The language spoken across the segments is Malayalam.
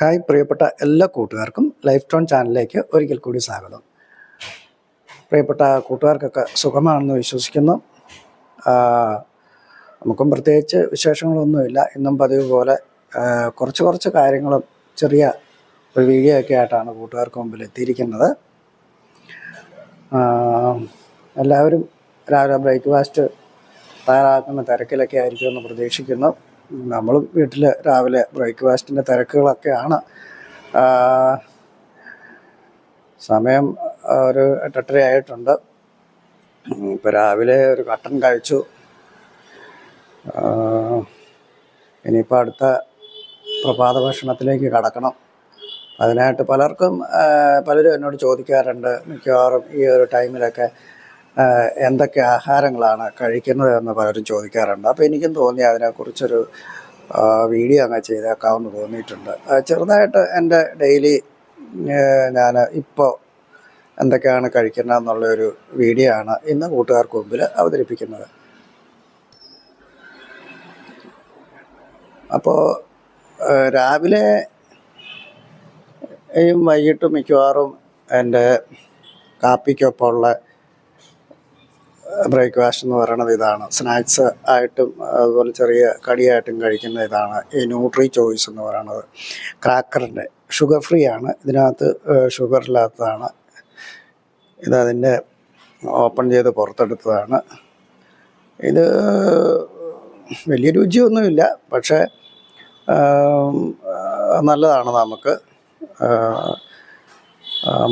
ഹായ് പ്രിയപ്പെട്ട എല്ലാ കൂട്ടുകാർക്കും ലൈഫ് ടോൺ ചാനലിലേക്ക് ഒരിക്കൽ കൂടി സ്വാഗതം. പ്രിയപ്പെട്ട കൂട്ടുകാർക്കൊക്കെ സുഖമാണെന്ന് വിശ്വസിക്കുന്നു. നമുക്കും പ്രത്യേകിച്ച് വിശേഷങ്ങളൊന്നുമില്ല. ഇന്നും പതിവ് പോലെ കുറച്ച് കുറച്ച് കാര്യങ്ങളും ചെറിയ ഒരു വീഡിയോ ഒക്കെ ആയിട്ടാണ് കൂട്ടുകാർക്ക് മുമ്പിൽ എത്തിയിരിക്കുന്നത്. എല്ലാവരും രാവിലെ ബ്രേക്ക്ഫാസ്റ്റ് തയ്യാറാക്കുന്ന തിരക്കിലൊക്കെ ആയിരിക്കുമെന്ന് പ്രതീക്ഷിക്കുന്നു. നമ്മളും വീട്ടിൽ രാവിലെ ബ്രേക്ക്ഫാസ്റ്റിന്റെ തിരക്കുകളൊക്കെയാണ്. സമയം ഒരു എട്ടെട്ടര ആയിട്ടുണ്ട്. ഇപ്പോൾ രാവിലെ ഒരു കട്ടൻ കഴിച്ചു. ഇനിയിപ്പോൾ അടുത്ത പ്രഭാത ഭക്ഷണത്തിലേക്ക് കടക്കണം. അതിനായിട്ട് പലർക്കും പലരും എന്നോട് ചോദിക്കാറുണ്ട്. മിക്കവാറും ഈ ഒരു ടൈമിലൊക്കെ എന്തൊക്കെ ആഹാരങ്ങളാണ് കഴിക്കുന്നത് എന്ന് പലരും ചോദിക്കാറുണ്ട്. അപ്പോൾ എനിക്കും തോന്നി അതിനെക്കുറിച്ചൊരു വീഡിയോ അങ്ങ് ചെയ്തേക്കാമെന്ന് തോന്നിയിട്ടുണ്ട്. ചെറുതായിട്ട് എന്റെ ഡെയിലി ഞാൻ ഇപ്പോൾ എന്തൊക്കെയാണ് കഴിക്കുന്നത് എന്നുള്ളൊരു വീഡിയോ ആണ് ഇന്ന് കൂട്ടുകാർക്ക് മുമ്പിൽ അവതരിപ്പിക്കുന്നത്. അപ്പോൾ രാവിലെ വൈകിട്ടും മിക്കവാറും എന്റെ കാപ്പിക്കൊപ്പമുള്ള ബ്രേക്ക്ഫാസ്റ്റ് എന്ന് പറയുന്നത് ഇതാണ്. സ്നാക്സ് ആയിട്ടും അതുപോലെ ചെറിയ കടിയായിട്ടും കഴിക്കുന്ന ഇതാണ്. ഈ ന്യൂട്രി ചോയ്സ് എന്ന് പറയുന്നത്. ക്രാക്കറിന്റെ ഷുഗർ ഫ്രീ ആണ്. ഇതിനകത്ത് ഷുഗർ ഇല്ലാത്തതാണ്. ഇതതിന്റെ ഓപ്പൺ ചെയ്ത് പുറത്തെടുത്തതാണ്. ഇത് വലിയ രുചിയൊന്നുമില്ല. പക്ഷേ നല്ലതാണ് നമുക്ക്.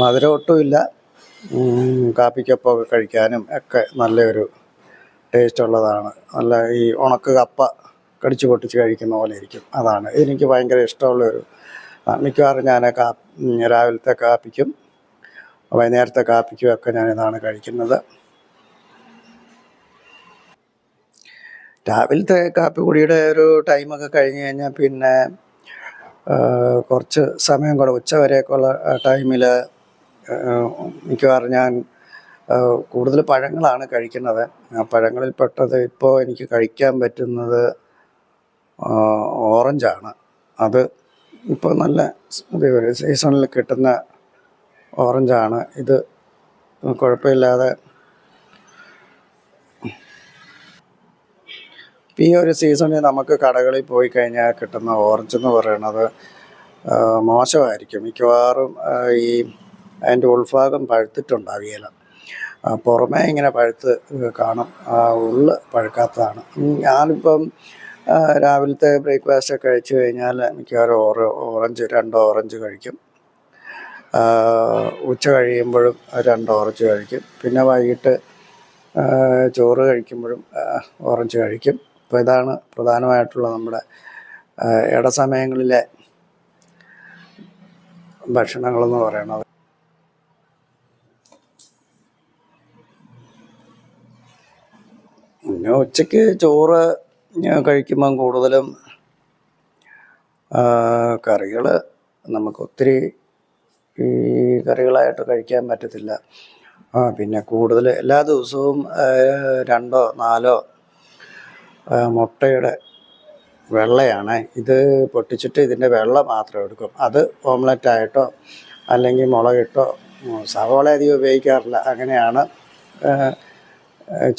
മധുരം ഒട്ടുമില്ല കാപ്പിക്കൊപ്പമൊക്കെ കഴിക്കാനും ഒക്കെ നല്ലൊരു ടേസ്റ്റ് ഉള്ളതാണ്. നല്ല ഈ ഉണക്ക് കപ്പ കടിച്ചു പൊട്ടിച്ച് കഴിക്കുന്ന പോലെ ഇരിക്കും. അതാണ്. എനിക്ക് ഭയങ്കര ഇഷ്ടമുള്ളൊരു മിക്കവാറും ഞാൻ കാ രാവിലത്തെ കാപ്പിക്കും വൈകുന്നേരത്തെ കാപ്പിക്കും ഒക്കെ ഞാൻ ഇതാണ് കഴിക്കുന്നത്. രാവിലത്തെ കാപ്പി കുടിയുടെ ഒരു ടൈമൊക്കെ കഴിഞ്ഞ് കഴിഞ്ഞാൽ പിന്നെ കുറച്ച് സമയം കൂടെ ഉച്ച വരെയൊക്കെയുള്ള ടൈമിൽ മിക്കവാറും ഞാൻ കൂടുതൽ പഴങ്ങളാണ് കഴിക്കുന്നത്. പഴങ്ങളിൽ പെട്ടത് ഇപ്പോൾ എനിക്ക് കഴിക്കാൻ പറ്റുന്നത് ഓറഞ്ചാണ്. അത് ഇപ്പോൾ നല്ല സീസണിൽ കിട്ടുന്ന ഓറഞ്ചാണ്. ഇത് കുഴപ്പമില്ലാതെ ഈ ഒരു സീസണിൽ നമുക്ക് കടകളിൽ പോയി കഴിഞ്ഞാൽ കിട്ടുന്ന ഓറഞ്ച് എന്ന് പറയുന്നത് മോശമായിരിക്കും. മിക്കവാറും ഈ അതിന്റെ ഉൾഭാഗം പഴുത്തിട്ടുണ്ടാവുകയില്ല പുറമേ ഇങ്ങനെ പഴുത്ത് കാണും. ആ, ഉള്ള് പഴുക്കാത്തതാണ്. ഞാനിപ്പം രാവിലത്തെ ബ്രേക്ക്ഫാസ്റ്റ് ഒക്കെ കഴിച്ചു കഴിഞ്ഞാൽ മിക്കവാറും ഓറ ഓറഞ്ച് രണ്ട് ഓറഞ്ച് കഴിക്കും. ഉച്ച കഴിയുമ്പോഴും രണ്ട് ഓറഞ്ച് കഴിക്കും. പിന്നെ വൈകിട്ട് ചോറ് കഴിക്കുമ്പോഴും ഓറഞ്ച് കഴിക്കും. അപ്പോൾ ഇതാണ് പ്രധാനമായിട്ടുള്ള നമ്മുടെ ഇടസമയങ്ങളിലെ ഭക്ഷണങ്ങളെന്ന് പറയുന്നത്. പിന്നെ ഉച്ചയ്ക്ക് ചോറ് ഞാൻ കഴിക്കുമ്പം കൂടുതലും കറികൾ നമുക്ക് ഒത്തിരി ഈ കറികളായിട്ട് കഴിക്കാൻ പറ്റത്തില്ല. പിന്നെ കൂടുതൽ എല്ലാ ദിവസവും രണ്ടോ നാലോ മുട്ടയുടെ വെള്ളയാണ്. ഇത് പൊട്ടിച്ചിട്ട് ഇതിന്റെ വെള്ള മാത്രം എടുക്കും. അത് ഓംലെറ്റ് ആയിട്ടോ അല്ലെങ്കിൽ മുളകിട്ടോ സവോള അധികം ഉപയോഗിക്കാറില്ല. അങ്ങനെയാണ്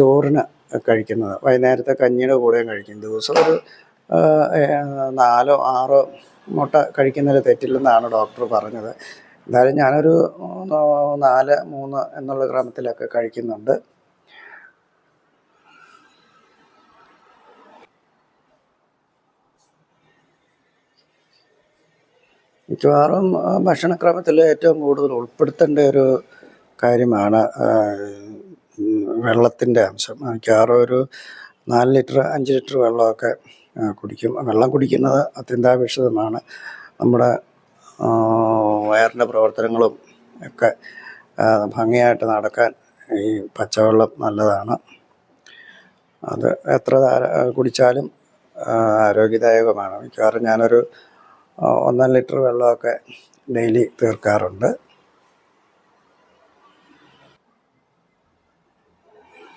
ചോറിന് കഴിക്കുന്നത്. വൈകുന്നേരത്തെ കഞ്ഞിയുടെ കൂടെയും കഴിക്കും. ദിവസം ഒരു നാലോ ആറോ മുട്ട കഴിക്കുന്നതിൽ തെറ്റില്ലെന്നാണ് ഡോക്ടർ പറഞ്ഞത്. എന്തായാലും ഞാനൊരു നാല് മൂന്ന് എന്നുള്ള ക്രമത്തിലൊക്കെ കഴിക്കുന്നുണ്ട്. മിക്കവാറും ഭക്ഷണക്രമത്തിൽ ഏറ്റവും കൂടുതൽ ഉൾപ്പെടുത്തേണ്ട ഒരു കാര്യമാണ് വെള്ളത്തിന്റെ അംശം. മിക്കവാറും ഒരു നാല് ലിറ്റർ അഞ്ച് ലിറ്റർ വെള്ളമൊക്കെ കുടിക്കും. വെള്ളം കുടിക്കുന്നത് അത്യന്താപേക്ഷിതമാണ്. നമ്മുടെ വയറിന്റെ പ്രവർത്തനങ്ങളും ഒക്കെ ഭംഗിയായിട്ട് നടക്കാൻ ഈ പച്ചവെള്ളം നല്ലതാണ്. അത് എത്ര കുടിച്ചാലും ആരോഗ്യദായകമാണ്. മിക്കവാറും ഞാനൊരു ഒന്നര ലിറ്റർ വെള്ളമൊക്കെ ഡെയിലി തീർക്കാറുണ്ട്.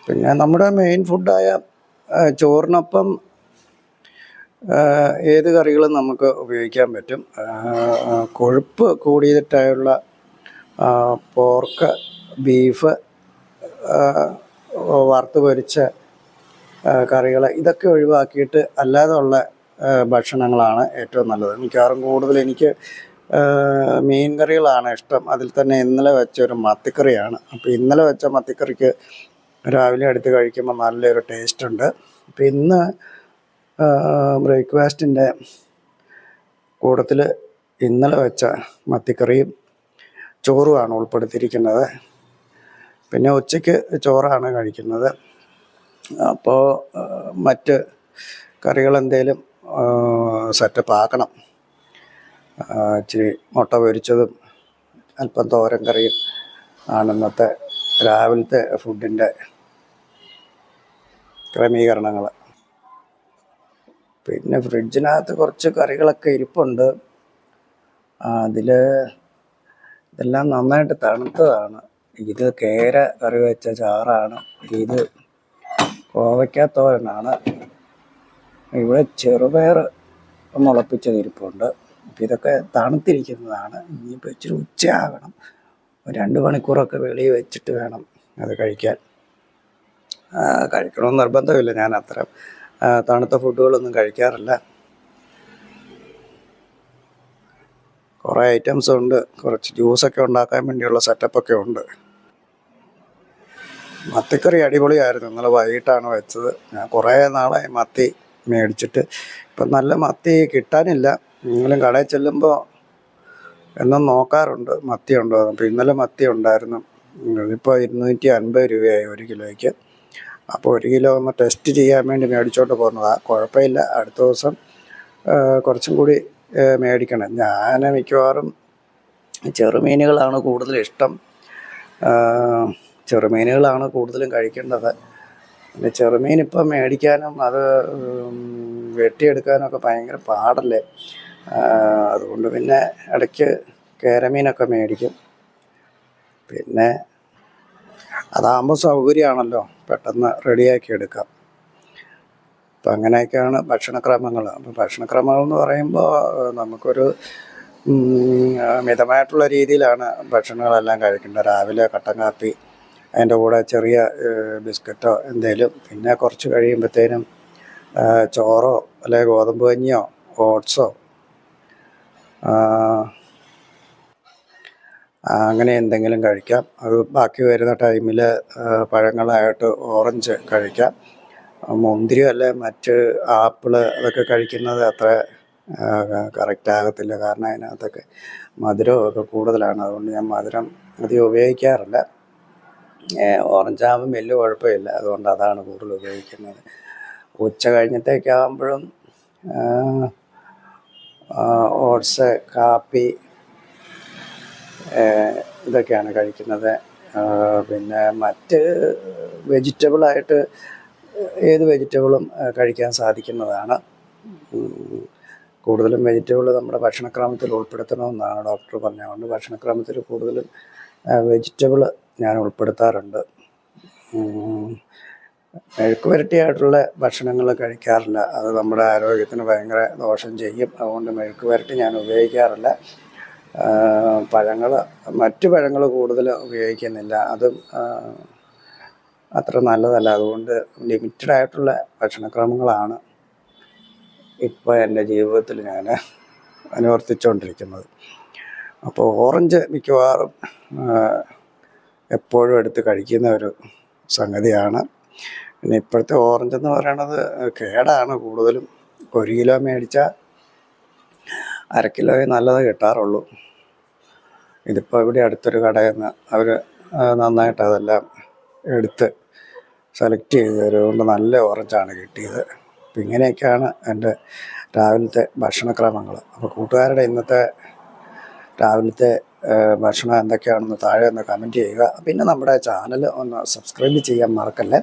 പിന്നെ നമ്മുടെ മെയിൻ ഫുഡായ ചോറിനൊപ്പം ഏത് കറികളും നമുക്ക് ഉപയോഗിക്കാൻ പറ്റും. കൊഴുപ്പ് കൂടിയിട്ടായുള്ള പോർക്ക് ബീഫ് വറുത്ത് പൊരിച്ച കറികൾ ഇതൊക്കെ ഒഴിവാക്കിയിട്ട് അല്ലാതെ ഉള്ള ഭക്ഷണങ്ങളാണ് ഏറ്റവും നല്ലത്. മിക്കവാറും കൂടുതൽ എനിക്ക് മീൻ കറികളാണ് ഇഷ്ടം. അതിൽ തന്നെ ഇന്നലെ വെച്ച ഒരു മത്തിക്കറിയാണ്. അപ്പോൾ ഇന്നലെ വെച്ച മത്തിക്കറിക്ക് രാവിലെ എടുത്ത് കഴിക്കുമ്പോൾ നല്ലൊരു ടേസ്റ്റ് ഉണ്ട്. അപ്പോൾ ഇന്ന് ബ്രേക്ക്ഫാസ്റ്റിന്റെ കൂട്ടത്തിൽ ഇന്നലെ വെച്ച മത്തിക്കറിയും ചോറുമാണ് ഉൾപ്പെടുത്തിയിരിക്കുന്നത്. പിന്നെ ഉച്ചയ്ക്ക് ചോറാണ് കഴിക്കുന്നത്. അപ്പോൾ മറ്റ് കറികൾ എന്തേലും സെറ്റപ്പ് ആക്കണം. ഇച്ചിരി മുട്ട പൊരിച്ചതും അല്പം തോരൻ കറിയും ആണ് ഇന്നത്തെ രാവിലത്തെ ഫുഡിന്റെ ക്രമീകരണങ്ങൾ. പിന്നെ ഫ്രിഡ്ജിനകത്ത് കുറച്ച് കറികളൊക്കെ ഇരിപ്പുണ്ട്. അതിൽ ഇതെല്ലാം നന്നായിട്ട് തണുത്തതാണ്. ഇത് കേര കറി വെച്ച ചാറാണ്. ഇത് കോവയ്ക്കാത്തോരനാണ്. ഇവിടെ ചെറുപയർ മുളപ്പിച്ചത് ഇരിപ്പുണ്ട്. അപ്പം ഇതൊക്കെ തണുത്തിരിക്കുന്നതാണ്. ഇനിയിപ്പോൾ ഇച്ചിരി ഉച്ചയാകണം. രണ്ട് മണിക്കൂറൊക്കെ വെളിയിൽ വെച്ചിട്ട് വേണം അത് കഴിക്കാൻ. കഴിക്കണമെന്ന് നിർബന്ധമില്ല ഞാൻ അത്ര തണുത്ത ഫുഡുകളൊന്നും കഴിക്കാറില്ല. കുറേ ഐറ്റംസ് ഉണ്ട്. കുറച്ച് ജ്യൂസൊക്കെ ഉണ്ടാക്കാൻ വേണ്ടിയുള്ള സെറ്റപ്പൊക്കെ ഉണ്ട്. മത്തിക്കറി അടിപൊളിയായിരുന്നു. ഇന്നലെ വൈകിട്ടാണ് വെച്ചത്. ഞാൻ കുറേ നാളായി മത്തി മേടിച്ചിട്ട്. ഇപ്പം നല്ല മത്തി കിട്ടാനില്ല. എങ്കിലും കടയിൽ ചെല്ലുമ്പോൾ എന്നും നോക്കാറുണ്ട്. മത്തി ഉണ്ടോ. അപ്പോൾ ഇന്നലെ മത്തി ഉണ്ടായിരുന്നു. ഇതിപ്പോൾ ഇരുന്നൂറ്റി അൻപത് രൂപയായി ഒരു കിലോയ്ക്ക്. അപ്പോൾ ഒരു കിലോ ഒന്ന് ടെസ്റ്റ് ചെയ്യാൻ വേണ്ടി മേടിച്ചോണ്ട് പോകുന്നതാണ് കുഴപ്പമില്ല. അടുത്ത ദിവസം കുറച്ചും കൂടി മേടിക്കണം. ഞാൻ മിക്കവാറും ചെറുമീനുകളാണ് കൂടുതൽ ഇഷ്ടം. ചെറുമീനുകളാണ് കൂടുതലും കഴിക്കേണ്ടത്. പിന്നെ ചെറുമീൻ ഇപ്പം മേടിക്കാനും അത് വെട്ടിയെടുക്കാനൊക്കെ ഭയങ്കര പാടല്ലേ? അതുകൊണ്ട് പിന്നെ ഇടയ്ക്ക് കേരമീനൊക്കെ മേടിക്കും. പിന്നെ അതാകുമ്പോൾ സൗകര്യമാണല്ലോ പെട്ടെന്ന് റെഡിയാക്കി എടുക്കാം. അപ്പം അങ്ങനെയൊക്കെയാണ് ഭക്ഷണക്രമങ്ങൾ അപ്പം ഭക്ഷണക്രമങ്ങൾ എന്ന് പറയുമ്പോൾ നമുക്കൊരു മിതമായിട്ടുള്ള രീതിയിലാണ് ഭക്ഷണങ്ങളെല്ലാം കഴിക്കേണ്ടത്. രാവിലെ കട്ടൻ കാപ്പി അതിന്റെ കൂടെ ചെറിയ ബിസ്ക്കറ്റോ എന്തേലും പിന്നെ കുറച്ച് കഴിയുമ്പോഴത്തേനും ചോറോ അല്ലെങ്കിൽ ഗോതമ്പ് കഞ്ഞിയോ ഓട്സോ അങ്ങനെ എന്തെങ്കിലും കഴിക്കാം. അത് ബാക്കി വരുന്ന ടൈമിൽ പഴങ്ങളായിട്ട് ഓറഞ്ച് കഴിക്കാം. മുന്തിരി അല്ലെ മറ്റ് ആപ്പിൾ അതൊക്കെ കഴിക്കുന്നത് അത്ര കറക്റ്റ് ആകത്തില്ല. കാരണം അതിനകത്തൊക്കെ മധുരമൊക്കെ കൂടുതലാണ്. അതുകൊണ്ട് ഞാൻ മധുരം അധികം ഉപയോഗിക്കാറില്ല. ഓറഞ്ച് ആകുമ്പം വലിയ കുഴപ്പമില്ല. അതുകൊണ്ട് അതാണ് കൂടുതൽ ഉപയോഗിക്കുന്നത്. ഉച്ച കഴിഞ്ഞത്തേക്കാകുമ്പോഴും ഓട്സ് കാപ്പി ഇതൊക്കെയാണ് കഴിക്കുന്നത് പിന്നെ മറ്റ് വെജിറ്റബിളായിട്ട് ഏത് വെജിറ്റബിളും കഴിക്കാൻ സാധിക്കുന്നതാണ്. കൂടുതലും വെജിറ്റബിൾ നമ്മുടെ ഭക്ഷണക്രമത്തിൽ ഉൾപ്പെടുത്തണമെന്നാണ് ഡോക്ടർ പറഞ്ഞതുകൊണ്ട് ഭക്ഷണക്രമത്തിൽ കൂടുതലും വെജിറ്റബിൾ ഞാൻ ഉൾപ്പെടുത്താറുണ്ട് ഉം. മെഴുക്ക് വരട്ടിയായിട്ടുള്ള ഭക്ഷണങ്ങൾ കഴിക്കാറില്ല അത് നമ്മുടെ ആരോഗ്യത്തിന് ഭയങ്കര ദോഷം ചെയ്യും അതുകൊണ്ട് മെഴുക്ക് വരട്ടി ഞാൻ ഉപയോഗിക്കാറില്ല പഴങ്ങൾ മറ്റു പഴങ്ങൾ കൂടുതൽ ഉപയോഗിക്കുന്നില്ല. അതും അത്ര നല്ലതല്ല. അതുകൊണ്ട് ലിമിറ്റഡ് ആയിട്ടുള്ള ഭക്ഷണക്രമങ്ങളാണ് ഇപ്പോൾ എന്റെ ജീവിതത്തിൽ ഞാൻ അനുവർത്തിച്ചുകൊണ്ടിരിക്കുന്നത് അപ്പോൾ ഓറഞ്ച് മിക്കവാറും എപ്പോഴും എടുത്ത് കഴിക്കുന്ന ഒരു സംഗതിയാണ്. പിന്നെ ഇപ്പോഴത്തെ ഓറഞ്ച് എന്ന് പറയണത് കേടാണ് കൂടുതലും. ഒരു കിലോ മേടിച്ചാൽ അര നല്ലത് കിട്ടാറുള്ളൂ. ഇതിപ്പോൾ ഇവിടെ അടുത്തൊരു കടയിൽ നിന്ന് അവർ നന്നായിട്ട് അതെല്ലാം എടുത്ത് സെലക്ട് ചെയ്ത് തരുകൊണ്ട് നല്ല ഓറഞ്ചാണ് കിട്ടിയത്. അപ്പം ഇങ്ങനെയൊക്കെയാണ് എന്റെ രാവിലത്തെ ഭക്ഷണക്രമങ്ങൾ അപ്പോൾ കൂട്ടുകാരുടെ ഇന്നത്തെ രാവിലത്തെ ഭക്ഷണം എന്തൊക്കെയാണെന്ന് താഴെ ഒന്ന് കമന്റ് ചെയ്യുക. പിന്നെ നമ്മുടെ ചാനൽ ഒന്ന് സബ്സ്ക്രൈബ് ചെയ്യാൻ മറക്കല്ലേ.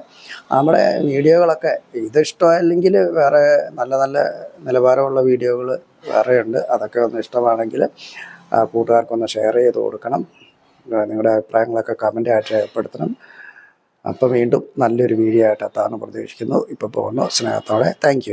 നമ്മുടെ വീഡിയോകളൊക്കെ ഇത് അല്ലെങ്കിൽ വേറെ നല്ല നല്ല നിലവാരമുള്ള വീഡിയോകൾ വേറെയുണ്ട്. അതൊക്കെ ഒന്ന് ഇഷ്ടമാണെങ്കിൽ കൂട്ടുകാർക്കൊന്ന് ഷെയർ ചെയ്ത് കൊടുക്കണം. നിങ്ങളുടെ അഭിപ്രായങ്ങളൊക്കെ കമന്റ് ആയിട്ട് രേഖപ്പെടുത്തണം. അപ്പോൾ വീണ്ടും നല്ലൊരു വീഡിയോ ആയിട്ട് എത്താമെന്ന് പ്രതീക്ഷിക്കുന്നു. ഇപ്പോൾ പോകുന്നു. സ്നേഹത്തോടെ. താങ്ക്